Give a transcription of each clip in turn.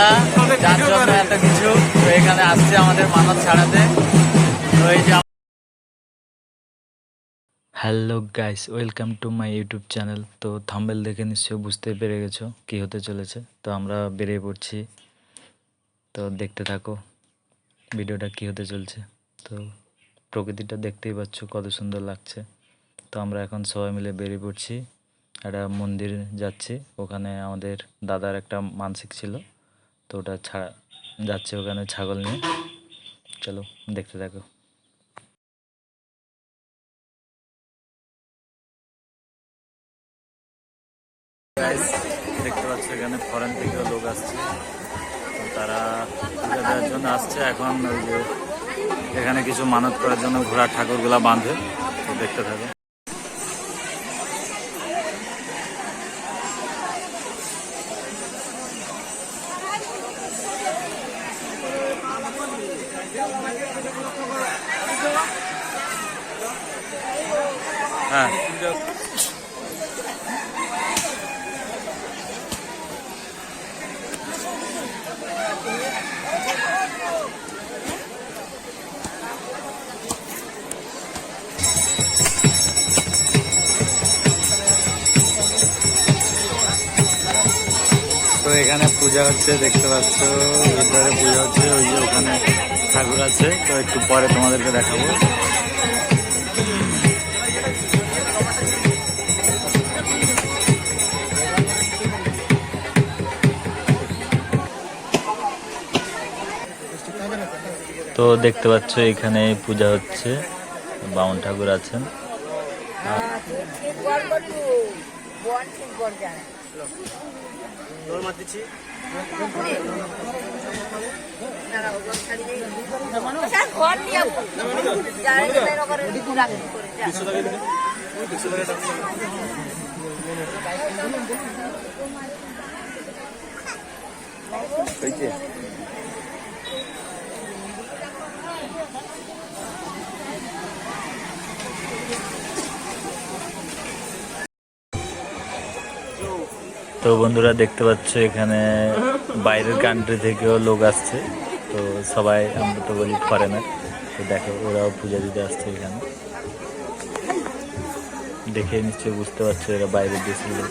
দাদা যার জন্য এত কিছু। তো এখানে আসছে আমাদের মানত ছাড়াতে। তো এই যে hello guys welcome to my YouTube channel তো থাম্বেল দেখে নিশ্চয়ই বুঝতে পেরে গেছো কি হতে চলেছে। তো আমরা বেরিয়ে পড়ছি। তো দেখতে থাকো ভিডিওটা কি হতে চলছে। তো প্রকৃতিটা দেখতেই পাচ্ছ কত সুন্দর লাগছে। তো আমরা এখন সবাই মিলে বেরিয়ে পড়ছি। একটা মন্দির যাচ্ছি। ওখানে আমাদের দাদার একটা মানসিক ছিল। তো ওটা ছা, যাচ্ছে ওখানে ছাগল নিয়ে। চলো, দেখতে থাকো। দেখতে পাচ্ছ, এখানে ফরেন থেকেও লোক আসছে। তারা পূজা দেওয়ার জন্য আসছে। এখন ওই যে এখানে কিছু মানত করার জন্য ঘোড়ার ঠাকুরগুলা বাঁধে। দেখতে থাকে। হ্যাঁ। তো এখানে পূজা হচ্ছে দেখতে পাচ্ছ। এবারে পূজা হচ্ছে ওই যে ওখানে। ঠাকুর আছে, তো একটু পরে তোমাদেরকে দেখাবো। তো দেখতে পাচ্ছ, এখানে পূজা হচ্ছে, বামন ঠাকুর আছেন। ঘর নিয়ে যারা এরকম করে তো বন্ধুরা দেখতে পাচ্ছ এখানে বাইরের কান্ট্রি থেকেও লোক আসছে। তো সবাই, আমরা তো বলি ফরেনার তো দেখো, ওরাও পূজা দিতে আসছে এখানে। দেখে নিশ্চয়ই বুঝতে পারছ এরা বাইরের দেশের লোক।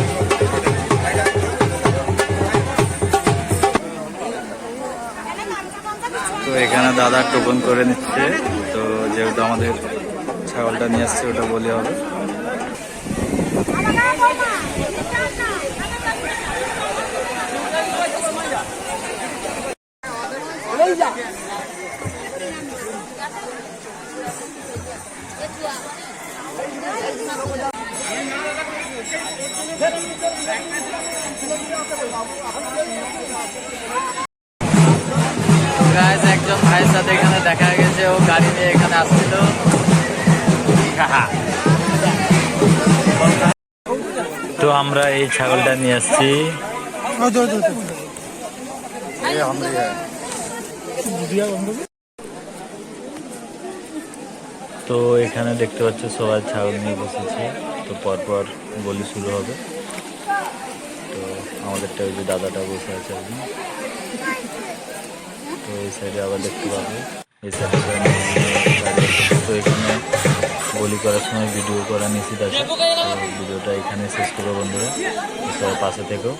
এখানে দাদা টোকন করে নিচ্ছে। তো যেহেতু আমাদের ছাগলটা নিয়ে আসছে, ওটা বলি হবে। একজন ভাইয়ের সাথে এখানে দেখা গেছে, ও গাড়ি নিয়ে এখানে আসছিল। তো আমরা এই ছাগলটা নিয়ে আসছি। তো এখানে দেখতে পাচ্ছ, সবাই ছাগল নিয়ে বসেছে। তো পরপর বলি শুরু হবে। তো আমাদেরটা ওই যে দাদাটা বসে আছে একজন তো এই সাইডে আবার দেখতে পাবে। এই সাইডে তো এখানে বলি করার সময় ভিডিও করা নিষেধ আছে। ভিডিওটা এখানে শেষ করব বন্ধুরা। পাশে থেকেও।